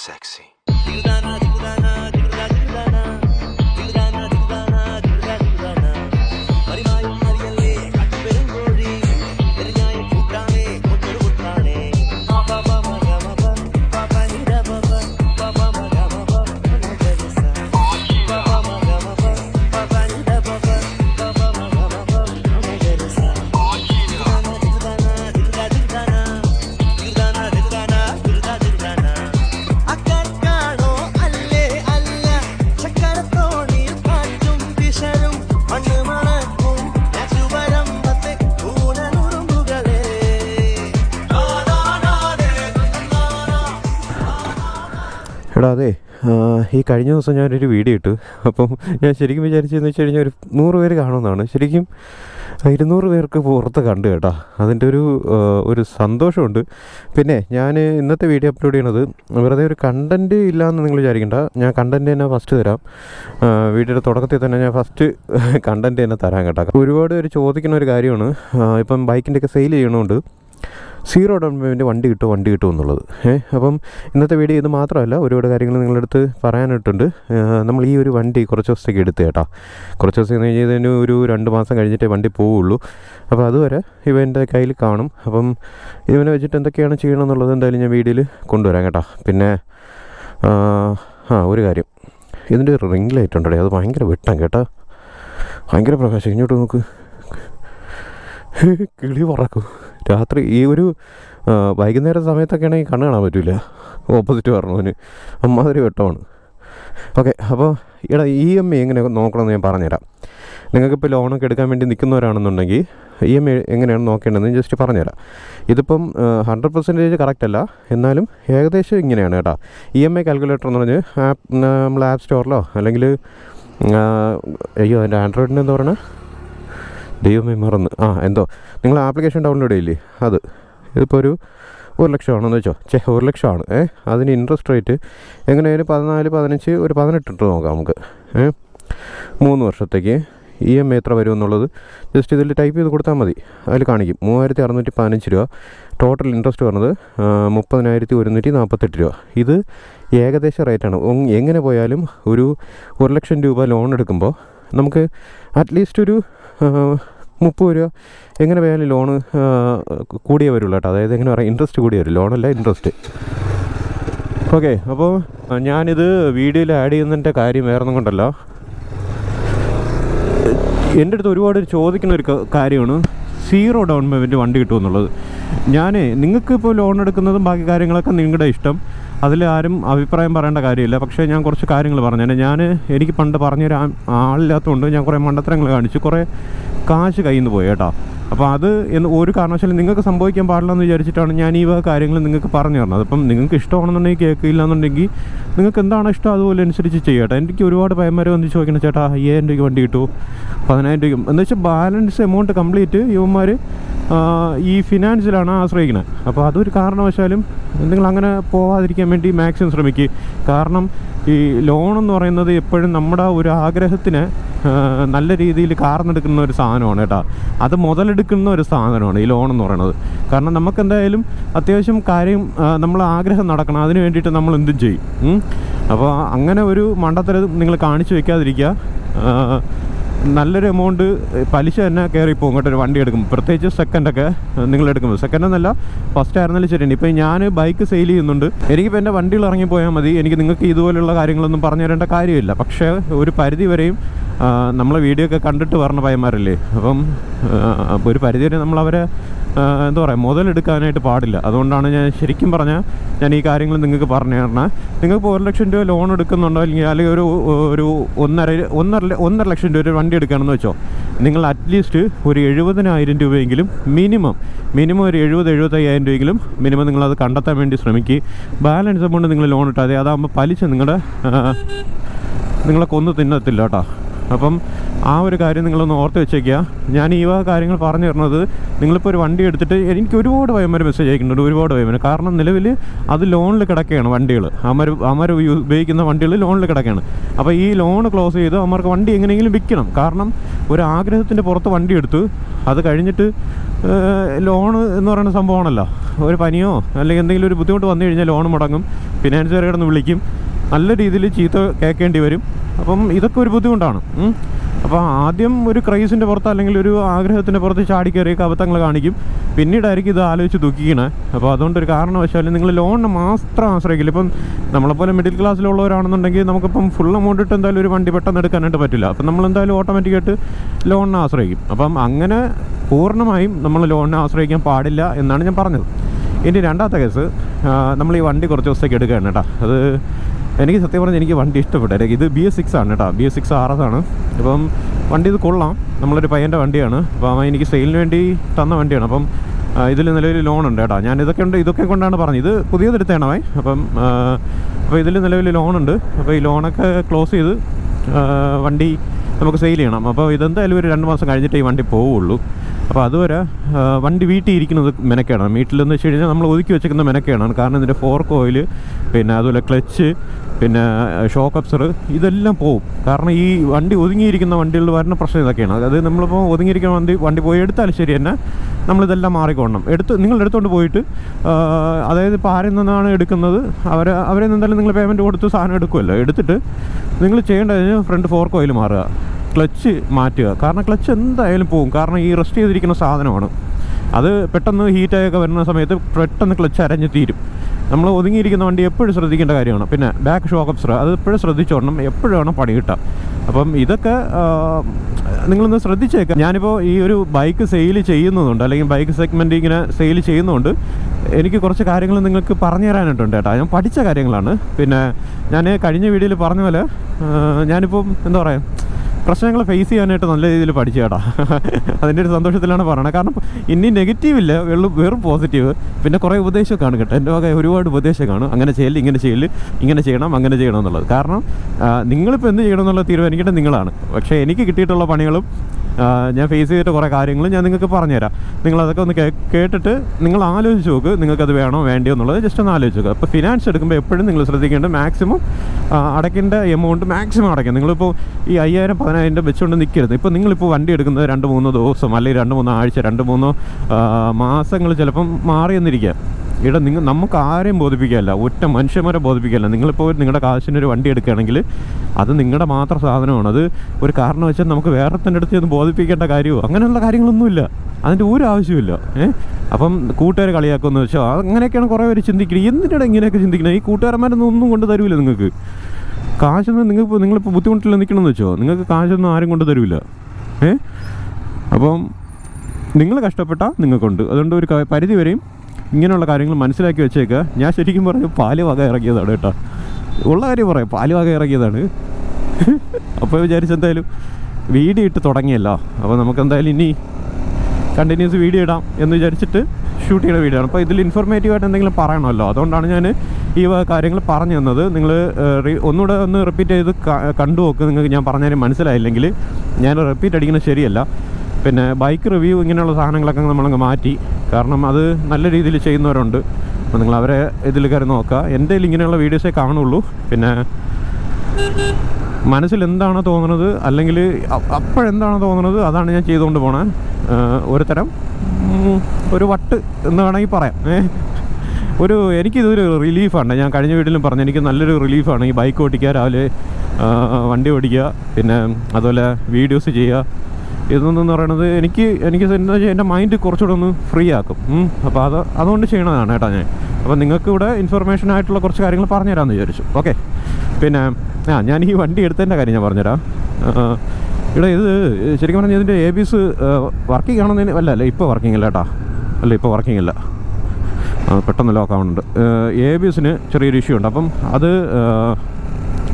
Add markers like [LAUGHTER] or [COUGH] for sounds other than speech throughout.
sexy. എടാ അതെ ഈ കഴിഞ്ഞ ദിവസം ഞാനൊരു വീഡിയോ ഇട്ടു. അപ്പം ഞാൻ ശരിക്കും വിചാരിച്ചതെന്ന് വെച്ച് കഴിഞ്ഞാൽ ഒരു നൂറ് പേര് കാണുമെന്നാണ്. ശരിക്കും ഇരുന്നൂറ് പേർക്ക് പുറത്ത് കണ്ടു കേട്ടോ. അതിന്റെ ഒരു ഒരു സന്തോഷമുണ്ട്. പിന്നെ ഞാൻ ഇന്നത്തെ വീഡിയോ അപ്ലോഡ് ചെയ്യണത് വെറുതെ ഒരു കണ്ടന്റ് ഇല്ലയെന്ന് നിങ്ങൾ വിചാരിക്കണ്ട. ഞാൻ കണ്ടന്റ് തന്നെ ഫസ്റ്റ് തരാം. വീഡിയോയുടെ തുടക്കത്തിൽ തന്നെ ഞാൻ ഫസ്റ്റ് കണ്ടന്റ് തന്നെ തരാം കേട്ടോ. ഒരുപാട് പേര് ചോദിക്കുന്ന ഒരു കാര്യമാണ്. ഇപ്പം ബൈക്കിന്റെയൊക്കെ സെയിൽ ചെയ്യണോണ്ട്. സീറോ ഡൗൺ പേയ്മെന്റ് വണ്ടി കിട്ടുമോ? വണ്ടി കിട്ടുമോ എന്നുള്ളത്. ഏ അപ്പം ഇന്നത്തെ വീഡിയോ ഇത് മാത്രമല്ല ഒരുപാട് കാര്യങ്ങൾ നിങ്ങളുടെ അടുത്ത് പറയാനായിട്ടുണ്ട് നമ്മൾ ഈ ഒരു വണ്ടി കുറച്ച് ദിവസത്തേക്ക് എടുത്ത് കേട്ടോ. കുറച്ച് ദിവസം എന്ന് കഴിഞ്ഞാൽ ഒരു രണ്ട് മാസം കഴിഞ്ഞിട്ടേ വണ്ടി പോവുള്ളൂ. അപ്പോൾ അതുവരെ ഇവ എന്റെ കയ്യിൽ കാണും. അപ്പം ഇവനെ വെച്ചിട്ട് എന്തൊക്കെയാണ് ചെയ്യണം എന്നുള്ളത് എന്തായാലും ഞാൻ വീഡിയോയിൽ കൊണ്ടുവരാം കേട്ടോ. പിന്നെ ആ ഒരു കാര്യം. ഇതിന്റെ ഒരു റിംഗ് ലൈറ്റ് ഉണ്ടേ അത് ഭയങ്കര വെട്ടം കേട്ടോ. ഭയങ്കര പ്രകാശം. ഇങ്ങോട്ട് നോക്ക്. കിളി പറക്കും. രാത്രി ഈ ഒരു വൈകുന്നേരം സമയത്തൊക്കെ ആണെങ്കിൽ കണ്ണ് കാണാൻ പറ്റില്ല ഓപ്പോസിറ്റ് പറഞ്ഞവന്. അമ്മാതിരി വെട്ടമാണ്. ഓക്കെ അപ്പോൾ എടാ ഇ എം ഐ എങ്ങനെ നോക്കണമെന്ന് ഞാൻ പറഞ്ഞുതരാം. നിങ്ങൾക്കിപ്പോൾ ലോണൊക്കെ എടുക്കാൻ വേണ്ടി നിൽക്കുന്നവരാണെന്നുണ്ടെങ്കിൽ ഇ എം ഐ എങ്ങനെയാണ് നോക്കേണ്ടതെന്ന് ജസ്റ്റ് പറഞ്ഞുതരാം. ഇതിപ്പം ഹൺഡ്രഡ് പെർസെന്റേജ് കറക്റ്റ് അല്ല. എന്നാലും ഏകദേശം ഇങ്ങനെയാണ് കേട്ടോ. ഇ എം ഐ കാൽക്കുലേറ്റർ എന്ന് പറഞ്ഞ് ആപ്പ് നമ്മൾ ആപ്പ് സ്റ്റോറിലോ അല്ലെങ്കിൽ അയ്യോ എന്റെ ആൻഡ്രോയിഡിന് എന്താ പറയണേ? ദൈവമേ മറന്ന്. ആ എന്തോ. നിങ്ങൾ ആപ്ലിക്കേഷൻ ഡൗൺലോഡ് ചെയ്യില്ലേ? അത്. ഇതിപ്പോൾ ഒരു ഒരു ലക്ഷമാണെന്ന് വെച്ചോ. ചേ ഒരു ലക്ഷമാണ്. ഏ അതിന് ഇൻട്രസ്റ്റ് റേറ്റ് എങ്ങനെയായാലും പതിനാല് പതിനഞ്ച് ഒരു പതിനെട്ട് ഇട്ട് നോക്കാം നമുക്ക്. ഏ മൂന്ന് വർഷത്തേക്ക് ഇ എം ഐ എത്ര വരും എന്നുള്ളത് ജസ്റ്റ് ഇതിൽ ടൈപ്പ് ചെയ്ത് കൊടുത്താൽ മതി. അതിൽ കാണിക്കും. മൂവായിരത്തി അറുന്നൂറ്റി പതിനഞ്ച് രൂപ ടോട്ടൽ ഇൻട്രസ്റ്റ് ആ, മുപ്പതിനായിരത്തി ഒരുന്നൂറ്റി നാൽപ്പത്തെട്ട് രൂപ. ഇത് ഏകദേശ റേറ്റാണ് എങ്ങനെ പോയാലും ഒരു ഒരു ലക്ഷം രൂപ ലോൺ എടുക്കുമ്പോൾ നമുക്ക് അറ്റ്ലീസ്റ്റ് ഒരു മുപ്പത് രൂപ. എങ്ങനെ പോയാലും ലോണ് കൂടിയേ വരുള്ളൂ കേട്ടോ. അതായത് എങ്ങനെ പറയാം ഇൻട്രസ്റ്റ് കൂടി വരും ലോണല്ല ഇൻട്രസ്റ്റ് ഓക്കെ അപ്പോൾ ഞാനിത് വീഡിയോയിൽ ആഡ് ചെയ്യുന്നതിന്റെ കാര്യം വേറെ ഒന്നും കൊണ്ടല്ല. എന്റെ അടുത്ത് ഒരുപാട് ചോദിക്കുന്ന ഒരു കാര്യമാണ്. സീറോ ഡൗൺ പേയ്മെന്റ് വണ്ടി കിട്ടുമെന്നുള്ളത്. ഞാൻ നിങ്ങൾക്ക് ഇപ്പോൾ ലോൺ എടുക്കുന്നതും ബാക്കി കാര്യങ്ങളൊക്കെ നിങ്ങളുടെ ഇഷ്ടം. അതിൽ ആരും അഭിപ്രായം പറയേണ്ട കാര്യമില്ല. പക്ഷേ ഞാൻ കുറച്ച് കാര്യങ്ങൾ പറഞ്ഞു ഞാൻ എനിക്ക് പണ്ട് പറഞ്ഞൊരു ആളില്ലാത്തതുകൊണ്ട് ഞാൻ കുറേ മണ്ടത്തരങ്ങൾ കാണിച്ചു. കുറേ കാശ് കയ്യിൽ നിന്ന് പോയി കേട്ടോ. അപ്പോൾ അത് എന്ന് ഒരു കാരണവശാലും നിങ്ങൾക്ക് സംഭവിക്കാൻ പാടില്ല എന്ന് വിചാരിച്ചിട്ടാണ് ഞാൻ ഈ വക കാര്യങ്ങൾ നിങ്ങൾക്ക് പറഞ്ഞു തരുന്നത്. അപ്പം നിങ്ങൾക്ക് ഇഷ്ടമാണെന്നുണ്ടെങ്കിൽ കേൾക്കില്ല എന്നുണ്ടെങ്കിൽ നിങ്ങൾക്ക് എന്താണ് ഇഷ്ടം അതുപോലെ അനുസരിച്ച് ചെയ്യട്ടെ എനിക്ക് ഒരുപാട് പയ്യന്മാർ വന്ന് ചോദിക്കണം ചേട്ടാ അയ്യായിരം രൂപയ്ക്ക് വണ്ടി കിട്ടുമോ? പതിനായിരം രൂപയ്ക്കും എന്ന് വെച്ചാൽ ബാലൻസ് എമൗണ്ട് കംപ്ലീറ്റ് യുവന്മാർ ഈ ഫിനാൻസിലാണ് ആശ്രയിക്കുന്നത്. അപ്പോൾ അതൊരു കാരണവശാലും നിങ്ങൾ അങ്ങനെ പോവാതിരിക്കാൻ വേണ്ടി മാക്സിമം ശ്രമിക്കുക കാരണം ഈ ലോൺ എന്ന് പറയുന്നത് എപ്പോഴും നമ്മുടെ ഒരു ആഗ്രഹത്തിന് നല്ല രീതിയിൽ കാർന്നെടുക്കുന്ന ഒരു സാധനമാണ് കേട്ടോ. അത് മുതലെടുക്കുന്ന ഒരു സാധനമാണ് ഈ ലോൺ എന്ന് പറയുന്നത്. കാരണം നമുക്ക് എന്തായാലും അത്യാവശ്യം കാര്യം നമ്മൾ ആഗ്രഹം നടക്കണം. അതിന് വേണ്ടിയിട്ട് നമ്മൾ എന്തും ചെയ്യും. അപ്പോൾ അങ്ങനെ ഒരു മണ്ടത്തരം നിങ്ങൾ കാണിച്ചു വെക്കാതിരിക്കുക. ആ, നല്ലൊരു എമൗണ്ട് പലിശ തന്നെ കയറി പോകും കേട്ടൊരു വണ്ടി എടുക്കും പ്രത്യേകിച്ച് സെക്കൻഡൊക്കെ നിങ്ങൾ എടുക്കുമ്പോൾ സെക്കൻഡ് എന്നല്ല ഫസ്റ്റ് ആയിരുന്നാലും ശരിയാണ് ഇപ്പോൾ ഞാൻ ബൈക്ക് സെയിൽ ചെയ്യുന്നുണ്ട്. എനിക്കിപ്പോൾ എന്റെ വണ്ടികൾ ഇറങ്ങി പോയാൽ മതി. എനിക്ക് നിങ്ങൾക്ക് ഇതുപോലുള്ള കാര്യങ്ങളൊന്നും പറഞ്ഞു തരേണ്ട കാര്യമില്ല. പക്ഷേ ഒരു പരിധി വരെയും നമ്മളെ വീഡിയോ ഒക്കെ കണ്ടിട്ട് പറഞ്ഞ പയ്യന്മാരല്ലേ? അപ്പം ഒരു പരിധി വരെ നമ്മളവരെ എന്താ പറയുക മുതലെടുക്കാനായിട്ട് പാടില്ല. അതുകൊണ്ടാണ് ഞാൻ ശരിക്കും പറഞ്ഞാൽ ഞാൻ ഈ കാര്യങ്ങൾ നിങ്ങൾക്ക് പറഞ്ഞു തരണം. നിങ്ങൾക്ക് ഒരു ലക്ഷം രൂപ ലോൺ എടുക്കുന്നുണ്ടോ? അല്ലെങ്കിൽ അല്ലെങ്കിൽ ഒരു ഒരു ഒന്നര ഒന്നര ഒന്നര ലക്ഷം രൂപ ഒരു വണ്ടി എടുക്കുകയാണെന്ന് വെച്ചോ. നിങ്ങൾ അറ്റ്ലീസ്റ്റ് ഒരു എഴുപതിനായിരം രൂപയെങ്കിലും മിനിമം മിനിമം ഒരു എഴുപത് എഴുപത്തയ്യായിരം രൂപയെങ്കിലും മിനിമം നിങ്ങളത് കണ്ടെത്താൻ വേണ്ടി ശ്രമിക്കുക ബാലൻസ് എമൗണ്ട് നിങ്ങൾ ലോൺ ഇട്ടാതെ അതാകുമ്പോൾ പലിശ നിങ്ങളുടെ നിങ്ങളെ കൊന്നു തിന്നത്തില്ല കേട്ടോ. അപ്പം ആ ഒരു കാര്യം നിങ്ങളൊന്ന് ഓർത്ത് വെച്ചേക്കുക. ഞാൻ ഈ വക കാര്യങ്ങൾ പറഞ്ഞു തരുന്നത് നിങ്ങളിപ്പോൾ ഒരു വണ്ടി എടുത്തിട്ട് എനിക്ക് ഒരുപാട് പയ്യന്മാർ മെസ്സേജ് അയക്കുന്നുണ്ട് ഒരുപാട് പയ്യന്മാർ കാരണം നിലവിൽ അത് ലോണിൽ കിടക്കുകയാണ് വണ്ടികൾ. അമർ അമർ ഉപയോഗിക്കുന്ന വണ്ടികൾ ലോണിൽ കിടക്കുകയാണ്. അപ്പോൾ ഈ ലോൺ ക്ലോസ് ചെയ്ത് അവർക്ക് വണ്ടി എങ്ങനെയെങ്കിലും വിൽക്കണം. കാരണം ഒരു ആഗ്രഹത്തിന്റെ പുറത്ത് വണ്ടി എടുത്ത് അത് കഴിഞ്ഞിട്ട് ലോണ് എന്ന് പറയുന്ന സംഭവമാണല്ലോ. ഒരു പനിയോ അല്ലെങ്കിൽ എന്തെങ്കിലും ഒരു ബുദ്ധിമുട്ട് വന്നു കഴിഞ്ഞാൽ ലോൺ മുടങ്ങും. ഫിനാൻസുകാരെ കിടന്ന് വിളിക്കും. നല്ല രീതിയിൽ ചീത്ത കേൾക്കേണ്ടി വരും. അപ്പം ഇതൊക്കെ ഒരു ബുദ്ധിമുട്ടാണ്. അപ്പോൾ ആദ്യം ഒരു ക്രൈസിന്റെ പുറത്ത് അല്ലെങ്കിൽ ഒരു ആഗ്രഹത്തിന്റെ പുറത്ത് ചാടി കയറി അബദ്ധങ്ങൾ കാണിക്കും. പിന്നീടായിരിക്കും ഇത് ആലോചിച്ച് ദുഃഖിക്കണേ. അപ്പോൾ അതുകൊണ്ട് ഒരു കാരണവശാലും നിങ്ങൾ ലോണിനെ മാത്രം ആശ്രയിക്കില്ല. ഇപ്പം നമ്മളെപ്പോലെ മിഡിൽ ക്ലാസ്സിലുള്ളവരാണെന്നുണ്ടെങ്കിൽ നമുക്കിപ്പം ഫുൾ എമൗണ്ട് ഇട്ട് എന്തായാലും ഒരു വണ്ടി പെട്ടെന്ന് എടുക്കാനായിട്ട് പറ്റില്ല. അപ്പം നമ്മൾ എന്തായാലും ഓട്ടോമാറ്റിക്കായിട്ട് ലോണിനെ ആശ്രയിക്കും. അപ്പം അങ്ങനെ പൂർണമായും നമ്മൾ ലോണിനെ ആശ്രയിക്കാൻ പാടില്ല എന്നാണ് ഞാൻ പറഞ്ഞത്. ഇനി രണ്ടാമത്തെ കേസ് നമ്മൾ ഈ വണ്ടി കുറച്ച് ദിവസത്തേക്ക് എടുക്കുകയാണ് കേട്ടോ. അത് എനിക്ക് സത്യം പറഞ്ഞാൽ എനിക്ക് വണ്ടി ഇഷ്ടപ്പെട്ടു. ഇത് ബി എസ് സിക്സ് ആണ് കേട്ടോ. B S six R S ആണ്. അപ്പം വണ്ടി ഇത് കൊള്ളാം. നമ്മളൊരു പയ്യന്റെ വണ്ടിയാണ്. അപ്പോൾ അവൻ എനിക്ക് സെയിലിന് വേണ്ടി തന്ന വണ്ടിയാണ്. അപ്പം ഇതിൽ നിലവിൽ ലോൺ ഉണ്ട് കേട്ടോ. ഞാൻ ഇതൊക്കെ ഉണ്ട് ഇതൊക്കെ കൊണ്ടാണ് പറഞ്ഞത്. ഇത് പുതിയതെടുത്താണ് അവൻ. അപ്പം അപ്പോൾ ഇതിൽ നിലവിൽ ഉണ്ട്. അപ്പോൾ ഈ ലോണൊക്കെ ക്ലോസ് ചെയ്ത് വണ്ടി നമുക്ക് സെയിൽ ചെയ്യണം. അപ്പോൾ ഇതെന്തായാലും ഒരു രണ്ട് മാസം കഴിഞ്ഞിട്ട് ഈ വണ്ടി പോവുള്ളൂ. അപ്പോൾ അതുവരെ വണ്ടി വീട്ടിൽ ഇരിക്കുന്നത് മെനക്കേടാണ്. വീട്ടിലെന്ന് വെച്ച് കഴിഞ്ഞാൽ നമ്മൾ ഒതുക്കി വെച്ചേക്കുന്ന മെനക്കേടാണ്. കാരണം ഇതിന്റെ ഫോർക്ക് ഓയിൽ പിന്നെ അതുപോലെ ക്ലച്ച് പിന്നെ ഷോക്ക് അപ്സർ ഇതെല്ലാം പോവും. കാരണം ഈ വണ്ടി ഒതുങ്ങിയിരിക്കുന്ന വണ്ടികളിൽ വരുന്ന പ്രശ്നം ഇതൊക്കെയാണ്. അതായത് നമ്മളിപ്പോൾ ഒതുങ്ങിയിരിക്കുന്ന വണ്ടി വണ്ടി പോയി എടുത്താലും ശരി തന്നെ നമ്മളിതെല്ലാം മാറിക്കൊള്ളണം. എടുത്ത് നിങ്ങൾ എടുത്തുകൊണ്ട് പോയിട്ട് അതായത് ഇപ്പോൾ ആരിൽ നിന്നാണ് എടുക്കുന്നത്? അവരെ അവരെ നിന്നാലും നിങ്ങൾ പേയ്മെന്റ് കൊടുത്ത് സാധനം എടുക്കുമല്ലോ എടുത്തിട്ട് നിങ്ങൾ ചെയ്യേണ്ടത് ഫ്രണ്ട് ഫോർക്ക് ഓയിൽ മാറുക. ക്ലച്ച് മാറ്റുക. കാരണം ക്ലച്ച് എന്തായാലും പോകും കാരണം ഈ റെസ്റ്റ് ചെയ്തിരിക്കുന്ന സാധനമാണ്. അത് പെട്ടെന്ന് ഹീറ്റായൊക്കെ വരുന്ന സമയത്ത് പെട്ടെന്ന് ക്ലച്ച് അരഞ്ഞ് തീരും. നമ്മൾ ഒതുങ്ങിയിരിക്കുന്ന വണ്ടി എപ്പോഴും ശ്രദ്ധിക്കേണ്ട കാര്യമാണ്. പിന്നെ ബാക്ക് ഷോക്ക് അപ്സർ അത് എപ്പോഴും ശ്രദ്ധിച്ചോണം എപ്പോഴാണ് പണി കിട്ടാം അപ്പം ഇതൊക്കെ നിങ്ങളൊന്ന് ശ്രദ്ധിച്ചേക്കാം. ഞാനിപ്പോൾ ഈ ഒരു ബൈക്ക് സെയിൽ ചെയ്യുന്നതുകൊണ്ട് അല്ലെങ്കിൽ ബൈക്ക് സെഗ്മെന്റ് ഇങ്ങനെ സെയിൽ ചെയ്യുന്നതുകൊണ്ട് എനിക്ക് കുറച്ച് കാര്യങ്ങൾ നിങ്ങൾക്ക് പറഞ്ഞു തരാനായിട്ടുണ്ട് കേട്ടോ. ഞാൻ പഠിച്ച കാര്യങ്ങളാണ്. പിന്നെ ഞാൻ കഴിഞ്ഞ വീഡിയോയിൽ പറഞ്ഞ പോലെ ഞാനിപ്പം എന്താ പറയുക പ്രശ്നങ്ങൾ ഫേസ് ചെയ്യാനായിട്ട് നല്ല രീതിയിൽ പഠിച്ചു കേട്ടോ അതിന്റെ ഒരു സന്തോഷത്തിലാണ് പറയണത്. കാരണം ഇനി നെഗറ്റീവ് ഇല്ല വെള്ളം വെറും പോസിറ്റീവ് പിന്നെ കുറേ ഉപദേശമൊക്കെയാണ് കേട്ടോ. എന്റെ വക ഒരുപാട് ഉപദേശമൊക്കെയാണ് അങ്ങനെ ചെയ്യൽ ഇങ്ങനെ ചെയ്യൽ ഇങ്ങനെ ചെയ്യണം അങ്ങനെ ചെയ്യണം എന്നുള്ളത്. കാരണം നിങ്ങളിപ്പോൾ എന്ത് ചെയ്യണം എന്നുള്ള തീരുമാനിക്കേണ്ടത് നിങ്ങളാണ്. പക്ഷേ എനിക്ക് കിട്ടിയിട്ടുള്ള പണികളും ഞാൻ ഫേസ് ചെയ്തിട്ട് കുറേ കാര്യങ്ങൾ ഞാൻ നിങ്ങൾക്ക് പറഞ്ഞുതരാം. നിങ്ങളതൊക്കെ ഒന്ന് കേട്ടിട്ട് നിങ്ങൾ ആലോചിച്ച് നോക്ക് നിങ്ങൾക്കത് വേണോ വേണ്ടിയോ എന്നുള്ളത് ജസ്റ്റ് ഒന്ന് ആലോചിച്ച് നോക്കുക അപ്പോൾ ഫിനാൻസ് എടുക്കുമ്പോൾ എപ്പോഴും നിങ്ങൾ ശ്രദ്ധിക്കേണ്ടത് മാക്സിമം അടയ്ക്കേണ്ട എമൗണ്ട് മാക്സിമം അടയ്ക്കുക നിങ്ങളിപ്പോൾ ഈ അയ്യായിരം പതിനായിരം രൂപ വെച്ചുകൊണ്ട് നിൽക്കരുത് ഇപ്പോൾ നിങ്ങളിപ്പോൾ വണ്ടി എടുക്കുന്നത് രണ്ട് മൂന്ന് ദിവസം അല്ലെങ്കിൽ രണ്ട് മൂന്ന് ആഴ്ച രണ്ട് മൂന്നോ മാസങ്ങൾ ചിലപ്പം മാറിയെന്നിരിക്കുക ഇവിടെ നിങ്ങൾ നമുക്ക് ആരെയും ബോധിപ്പിക്കുകയല്ല. ഒറ്റ മനുഷ്യന്മാരെ ബോധിപ്പിക്കുകയല്ല. നിങ്ങളിപ്പോൾ നിങ്ങളുടെ കാശിനൊരു വണ്ടി എടുക്കുകയാണെങ്കിൽ അത് നിങ്ങളുടെ മാത്രം സാധനമാണ്. അത് ഒരു കാരണം വെച്ചാൽ നമുക്ക് വേറെ തന്നെ അടുത്ത് ഒന്ന് ബോധിപ്പിക്കേണ്ട കാര്യമോ? അങ്ങനെയുള്ള കാര്യങ്ങളൊന്നുമില്ല. അതിന്റെ ഒരു ആവശ്യമില്ല ഏഹ് അപ്പം കൂട്ടുകാർ കളിയാക്കുമെന്ന് വെച്ചോ അങ്ങനെയൊക്കെയാണ് കുറേ പേര് ചിന്തിക്കുന്നത്. എന്തിനാണ് ഇങ്ങനെയൊക്കെ ചിന്തിക്കുന്നത്? ഈ കൂട്ടുകാരന്മാരൊന്നും ഒന്നും കൊണ്ട് തരൂല നിങ്ങൾക്ക്. കാശൊന്നും നിങ്ങൾക്ക് നിങ്ങളിപ്പോൾ ബുദ്ധിമുട്ടിൽ നിൽക്കണമെന്ന് വെച്ചോ? നിങ്ങൾക്ക് കാശൊന്നും ആരും കൊണ്ട് തരൂല. ഏഹ് അപ്പം നിങ്ങൾ കഷ്ടപ്പെട്ടാൽ നിങ്ങൾക്കുണ്ട്. അതുകൊണ്ട് ഒരു പരിധി വരെയും ഇങ്ങനെയുള്ള കാര്യങ്ങൾ മനസ്സിലാക്കി വെച്ചേക്കുക ഞാൻ ശരിക്കും പറഞ്ഞു പാൽ വക ഇറങ്ങിയതാണ് കേട്ടോ. ഉള്ള കാര്യം പറയാം. പാൽ വക ഇറങ്ങിയതാണ് അപ്പോൾ വിചാരിച്ചെന്തായാലും വീഡിയോ ഇട്ട് തുടങ്ങിയല്ലോ. അപ്പോൾ നമുക്ക് എന്തായാലും ഇനി കണ്ടിന്യൂസ് വീഡിയോ ഇടാം എന്ന് വിചാരിച്ചിട്ട് ഷൂട്ട് ചെയ്യുന്ന വീഡിയോ ആണ്. അപ്പോൾ ഇതിൽ ഇൻഫോർമേറ്റീവ് ആയിട്ട് എന്തെങ്കിലും പറയണമല്ലോ. അതുകൊണ്ടാണ് ഞാൻ ഈ കാര്യങ്ങൾ പറഞ്ഞു തന്നത്. നിങ്ങൾ ഒന്നുകൂടെ ഒന്ന് റിപ്പീറ്റ് ചെയ്ത് കണ്ടു നോക്ക്. നിങ്ങൾക്ക് ഞാൻ പറഞ്ഞാലും മനസ്സിലായില്ലെങ്കിൽ ഞാൻ റിപ്പീറ്റ് അടിക്കുന്നത് ശരിയല്ല. പിന്നെ ബൈക്ക് റിവ്യൂ ഇങ്ങനെയുള്ള സാധനങ്ങളൊക്കെ നമ്മളങ്ങ് മാറ്റി. കാരണം അത് നല്ല രീതിയിൽ ചെയ്യുന്നവരുണ്ട്. അപ്പോൾ നിങ്ങൾ അവരെ ഇതിൽ കയറി നോക്കുക. എന്റെ ഇങ്ങനെയുള്ള വീഡിയോസേ കാണുള്ളൂ. പിന്നെ മനസ്സിൽ എന്താണോ തോന്നുന്നത് അല്ലെങ്കിൽ അപ്പോഴെന്താണോ തോന്നുന്നത് അതാണ് ഞാൻ ചെയ്തുകൊണ്ട് പോണേ. ഒരു തരം ഒരു വട്ട് എന്ന് വേണമെങ്കിൽ പറയാം. ഒരു എനിക്കിതൊരു റിലീഫാണ്. ഞാൻ കഴിഞ്ഞ വീട്ടിലും പറഞ്ഞു എനിക്ക് നല്ലൊരു റിലീഫാണ്. ഈ ബൈക്ക് ഓടിക്കുക രാവിലെ വണ്ടി ഓടിക്കുക പിന്നെ അതുപോലെ വീഡിയോസ് ചെയ്യുക. ഇതെന്ന് പറയണത്? എനിക്ക് എനിക്ക് എന്താ വെച്ചാൽ എന്റെ മൈൻഡ് കുറച്ചുകൂടെ ഒന്ന് ഫ്രീ ആക്കും. അപ്പോൾ അത് അതുകൊണ്ട് ചെയ്യണതാണ് കേട്ടോ ഞാൻ. അപ്പോൾ നിങ്ങൾക്ക് ഇവിടെ ഇൻഫർമേഷൻ ആയിട്ടുള്ള കുറച്ച് കാര്യങ്ങൾ പറഞ്ഞുതരാമെന്ന് വിചാരിച്ചു. ഓക്കെ പിന്നെ ആ ഞാൻ ഈ വണ്ടി എടുത്തതിന്റെ കാര്യം ഞാൻ പറഞ്ഞുതരാം. ഇവിടെ ഇത് ശരിക്കും പറഞ്ഞാൽ ഇതിന്റെ എ ബി എസ് വർക്കിംഗ് ആണെന്നതിന് അല്ല അല്ല ഇപ്പോൾ വർക്കിംഗ് അല്ല കേട്ടോ. അല്ല ഇപ്പോൾ വർക്കിംഗ് അല്ല പെട്ടെന്ന് ലോക്ക് ആവുന്നുണ്ട്. എ ബി എസിന് ചെറിയൊരു ഇഷ്യൂ ഉണ്ട്. അപ്പം അത്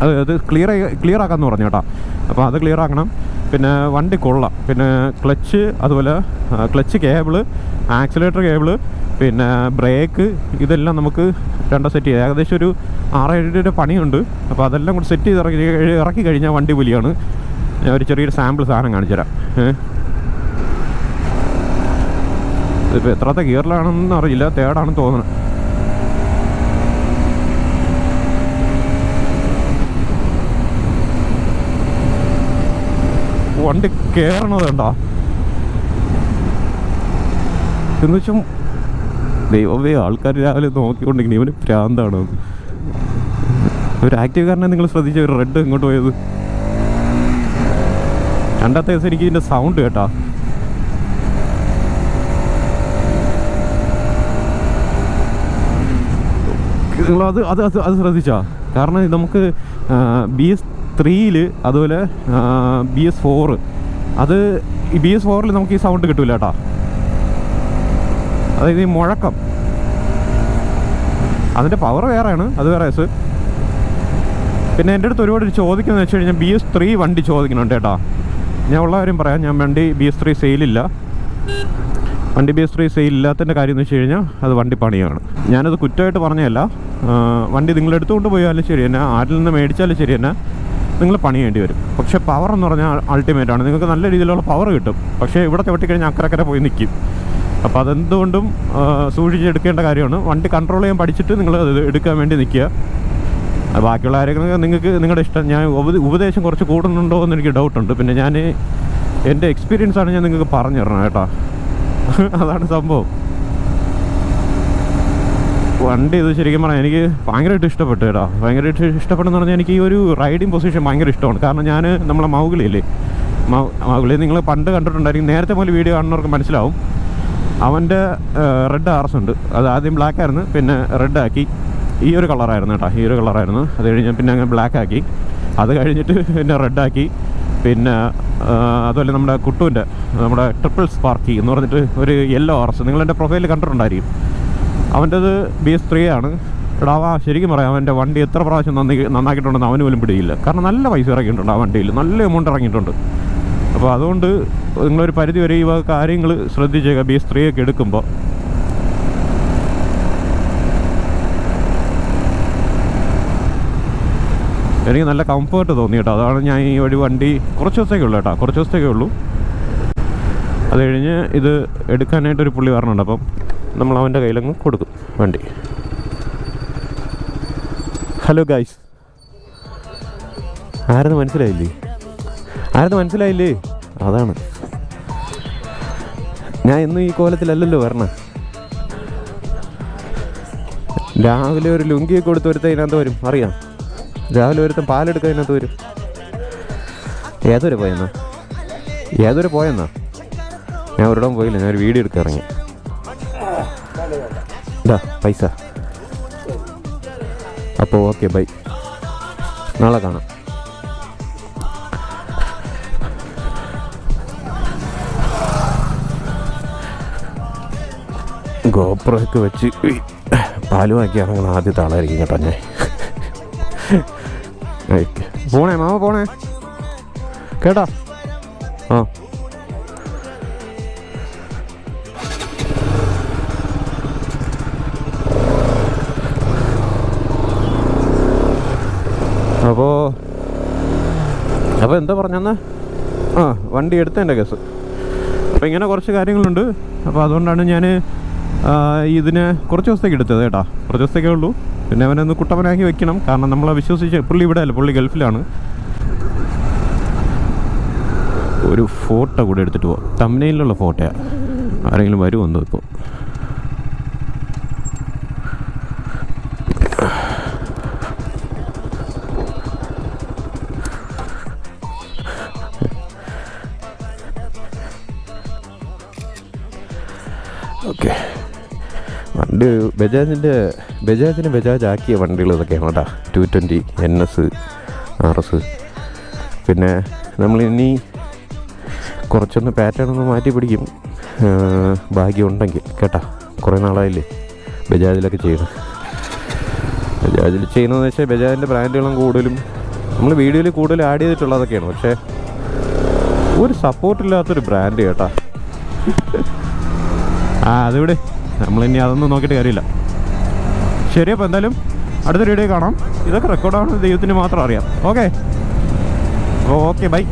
അത് അത് ക്ലിയർ ക്ലിയർ ആക്കാമെന്ന് പറഞ്ഞു കേട്ടോ. അപ്പോൾ അത് ക്ലിയർ ആക്കണം. പിന്നെ വണ്ടി കൊള്ളാം. പിന്നെ ക്ലച്ച് അതുപോലെ ക്ലച്ച് കേബിൾ ആക്സിലേറ്റർ കേബിൾ പിന്നെ ബ്രേക്ക് ഇതെല്ലാം നമുക്ക് രണ്ടോ സെറ്റ് ചെയ്യാം. ഏകദേശം ഒരു ആറേഴ് രൂപ പണിയുണ്ട്. അപ്പോൾ അതെല്ലാം കൂടി സെറ്റ് ചെയ്ത് ഇറക്കി ഇറക്കി കഴിഞ്ഞാൽ വണ്ടി പുലിയാണ്. ഞാൻ ഒരു ചെറിയൊരു സാമ്പിൾ സാധനം കാണിച്ചു തരാം. ഇതിപ്പോൾ എത്രത്തെ ഗിയറിലാണെന്ന് അറിയില്ല. തേർഡാണെന്ന് തോന്നുന്നത് വണ്ടി കയറണത് കണ്ടോ എന്ന് വെച്ചും ദൈവമേ ആൾക്കാർ രാവിലെ നോക്കിക്കൊണ്ടിരിക്കുന്നു ഇവന് ഭ്രാന്താണ് ഒരു ആക്റ്റീവ് കാരനെ നിങ്ങൾ ശ്രദ്ധിച്ച? ഒരു റെഡ് ഇങ്ങോട്ട് പോയത്. രണ്ടാമത്തെ ദിവസം എനിക്ക് ഇതിന്റെ സൗണ്ട് കേട്ടാ. നിങ്ങൾ അത് അത് അത് ശ്രദ്ധിച്ചാ? കാരണം നമുക്ക് ബി എസ് ത്രീയിൽ അതുപോലെ ബി എസ് ഫോറ്. അത് ബി എസ് ഫോറിൽ നമുക്ക് ഈ സൗണ്ട് കിട്ടൂല കേട്ടോ. അതായത് ഈ മുഴക്കം. അതിന്റെ പവർ വേറെയാണ് അത് വേറെ എസ് പിന്നെ എന്റെ അടുത്ത് ഒരുപാട് ചോദിക്കുന്നത് വെച്ച് കഴിഞ്ഞാൽ ബി എസ് ത്രീ വണ്ടി ചോദിക്കുന്നുണ്ട് കേട്ടോ. ഞാൻ ഉള്ള കാര്യം പറയാം ഞാൻ വണ്ടി ബി എസ് ത്രീ സെയിലില്ല. വണ്ടി ബി എസ് ത്രീ സെയിൽ ഇല്ലാത്തതിന്റെ കാര്യം എന്ന് വെച്ച് കഴിഞ്ഞാൽ അത് വണ്ടി പണിയാണ്. ഞാനത് കുറ്റമായിട്ട് പറഞ്ഞതല്ല. വണ്ടി നിങ്ങൾ എടുത്തുകൊണ്ട് പോയാലും ശരി തന്നെ ആരിൽ നിന്ന് മേടിച്ചാലും ശരി തന്നെ നിങ്ങൾ പണി വേണ്ടി വരും. പക്ഷേ പവർ എന്ന് പറഞ്ഞാൽ അൾട്ടിമേറ്റ് ആണ്. നിങ്ങൾക്ക് നല്ല രീതിയിലുള്ള പവർ കിട്ടും. പക്ഷേ ഇവിടെ ചവിട്ടിക്കഴിഞ്ഞാൽ അക്കരക്കര പോയി നിൽക്കും അപ്പോൾ അതെന്തുകൊണ്ടും സൂക്ഷിച്ചെടുക്കേണ്ട കാര്യമാണ്. വണ്ടി കൺട്രോൾ ചെയ്യാൻ പഠിച്ചിട്ട് നിങ്ങൾ അത് എടുക്കാൻ വേണ്ടി നിൽക്കുക. ബാക്കിയുള്ള കാര്യങ്ങളൊക്കെ നിങ്ങൾക്ക് നിങ്ങളുടെ ഇഷ്ടം. ഞാൻ ഉപദേശം കുറച്ച് കൂടുന്നുണ്ടോ എന്ന് എനിക്ക് ഡൗട്ടുണ്ട് പിന്നെ ഞാൻ എന്റെ എക്സ്പീരിയൻസാണ് ഞാൻ നിങ്ങൾക്ക് പറഞ്ഞു തരണം കേട്ടോ. [LAUGHS] അതാണ് സംഭവം. വണ്ടി ഇത് ശരിക്കും പറഞ്ഞാൽ എനിക്ക് ഭയങ്കരമായിട്ട് ഇഷ്ടപ്പെട്ടു കേട്ടോ. ഭയങ്കരമായിട്ട് ഇഷ്ടപ്പെട്ടെന്ന് പറഞ്ഞാൽ എനിക്ക് ഈ ഒരു റൈഡിങ് പൊസിഷൻ ഭയങ്കര ഇഷ്ടമാണ്. കാരണം ഞാൻ നമ്മളെ മൗഗിളിയില്ലേ മൗഗിളി നിങ്ങൾ പണ്ട് കണ്ടിട്ടുണ്ടായിരിക്കും. നേരത്തെ മുതൽ വീഡിയോ കാണുന്നവർക്ക് മനസ്സിലാവും. അവന്റെ റെഡ് ആർസ് ഉണ്ട്. അത് ആദ്യം ബ്ലാക്ക് ആയിരുന്നു. പിന്നെ റെഡ് ആക്കി. ഈ ഒരു കളറായിരുന്നു കേട്ടോ. ഈ ഒരു കളറായിരുന്നു അത് കഴിഞ്ഞ് പിന്നെ അങ്ങ് ബ്ലാക്ക് ആക്കി. അത് കഴിഞ്ഞിട്ട് പിന്നെ റെഡ് ആക്കി. പിന്നെ അതുപോലെ നമ്മുടെ കുട്ടുവിന്റെ നമ്മുടെ ട്രിപ്പിൾ സ്പാർക്കി എന്ന് പറഞ്ഞിട്ട് ഒരു യെല്ലോ ആർസ് നിങ്ങളെന്റെ പ്രൊഫൈലിൽ കണ്ടിട്ടുണ്ടായിരിക്കും. അവന്റെത് ബി എസ് ത്രീ ആണ്. എടാ ആ ശരിക്കും പറയാം അവന്റെ വണ്ടി എത്ര പ്രാവശ്യം നന്ദി നന്നാക്കിയിട്ടുണ്ടെന്ന് അവന് പോലും പിടിയില്ല. കാരണം നല്ല പൈസ ഇറങ്ങിയിട്ടുണ്ട് ആ വണ്ടിയിൽ. നല്ല എമൗണ്ട് ഇറങ്ങിയിട്ടുണ്ട്. അപ്പോൾ അതുകൊണ്ട് നിങ്ങളൊരു പരിധി വരെ ഈ കാര്യങ്ങൾ ശ്രദ്ധിച്ചേക്കുക ബി എസ് ത്രീ ഒക്കെ എടുക്കുമ്പോൾ. എനിക്ക് നല്ല കംഫർട്ട് തോന്നി കേട്ടോ. അതാണ് ഞാൻ ഈ ഒരു വണ്ടി കുറച്ച് ദിവസത്തേക്കേ ഉള്ളൂ കേട്ടോ. കുറച്ച് ദിവസത്തേക്കേ ഉള്ളൂ. അത് കഴിഞ്ഞ് ഇത് എടുക്കാനായിട്ടൊരു പുള്ളി പറഞ്ഞുണ്ട് അപ്പം നമ്മൾ അവന്റെ കയ്യിലങ്ങ് കൊടുക്കും വണ്ടി. ഹലോ ഗായ്സ് ആരെന്ന് മനസ്സിലായില്ലേ? ആരെന്ന് മനസ്സിലായില്ലേ? അതാണ്. ഞാൻ എന്നും ഈ കോലത്തിലല്ലല്ലോ വരണ. രാവിലെ ഒരു ലുങ്കി കൊടുത്ത് ഒരുത്ത ഇതിനകത്ത് വരും. അറിയാം. രാവിലെ ഒരുത്തൻ പാലെടുക്കുക അതിനകത്ത് വരും. ഏതൊരു പോയെന്നാ? ഏതൊരു പോയെന്നാ? ഞാൻ ഒരിടം പോയില്ല. ഞാൻ ഒരു വീഡിയോ എടുക്കാൻ ഇറങ്ങി. ഇതാ പൈസ. അപ്പോൾ ഓക്കെ ബൈ നാളെ കാണാം. ഗോപ്രൊക്കെ വെച്ച് പാലുമാക്കി ഇറങ്ങുന്ന ആദ്യത്തെ ആളായിരിക്കും കേട്ടോ ഞാൻ. പോണേ മാമ പോണേ. കേട്ടോ. ആ. അപ്പോൾ അപ്പോൾ എന്താ പറഞ്ഞെന്ന്? ആ വണ്ടി എടുത്ത എന്റെ കേസ്. അപ്പോൾ ഇങ്ങനെ കുറച്ച് കാര്യങ്ങളുണ്ട്. അപ്പോൾ അതുകൊണ്ടാണ് ഞാൻ ഇതിന് കുറച്ച് ദിവസത്തേക്ക് എടുത്തത് കേട്ടോ. കുറച്ച് ദിവസത്തേക്കേ ഉള്ളൂ. പിന്നെ അവനൊന്ന് കുട്ടവനാക്കി വെക്കണം. കാരണം നമ്മളെ വിശ്വസിച്ച് പുള്ളി ഇവിടെ അല്ല പുള്ളി ഗൾഫിലാണ്. ഒരു ഫോട്ടോ കൂടെ എടുത്തിട്ട് പോവാം. തമ്മനയിലുള്ള ഫോട്ടോയാണ് ആരെങ്കിലും വരുമെന്നോ ഇപ്പോൾ വണ്ടി ബജാജിന്റെ ബജാജിന് ബജാജ് ആക്കിയ വണ്ടികൾ ഇതൊക്കെയാണ് കേട്ടോ. Two twenty N S R S പിന്നെ നമ്മളിനി കുറച്ചൊന്ന് പാറ്റേൺ ഒന്ന് മാറ്റി പിടിക്കും. ഭാഗ്യമുണ്ടെങ്കിൽ കേട്ടാ. കുറേ നാളായില്ലേ ബജാജിലൊക്കെ ചെയ്യണം. ബജാജിൽ ചെയ്യുന്നതെന്ന് വെച്ചാൽ ബജാജിന്റെ ബ്രാൻഡുകളും കൂടുതലും നമ്മൾ വീഡിയോയിൽ കൂടുതൽ ആഡ് ചെയ്തിട്ടുള്ളതൊക്കെയാണ്. പക്ഷേ ഒരു സപ്പോർട്ടില്ലാത്തൊരു ബ്രാൻഡ് കേട്ടാ. ആ അതിവിടെ നമ്മളിനി അതൊന്നും നോക്കിയിട്ട് കാര്യമില്ല. ശരി അപ്പോൾ എന്തായാലും അടുത്ത വീഡിയോ കാണാം. ഇതൊക്കെ റെക്കോർഡാണ് ദൈവത്തിന് മാത്രം അറിയാം. Okay okay bye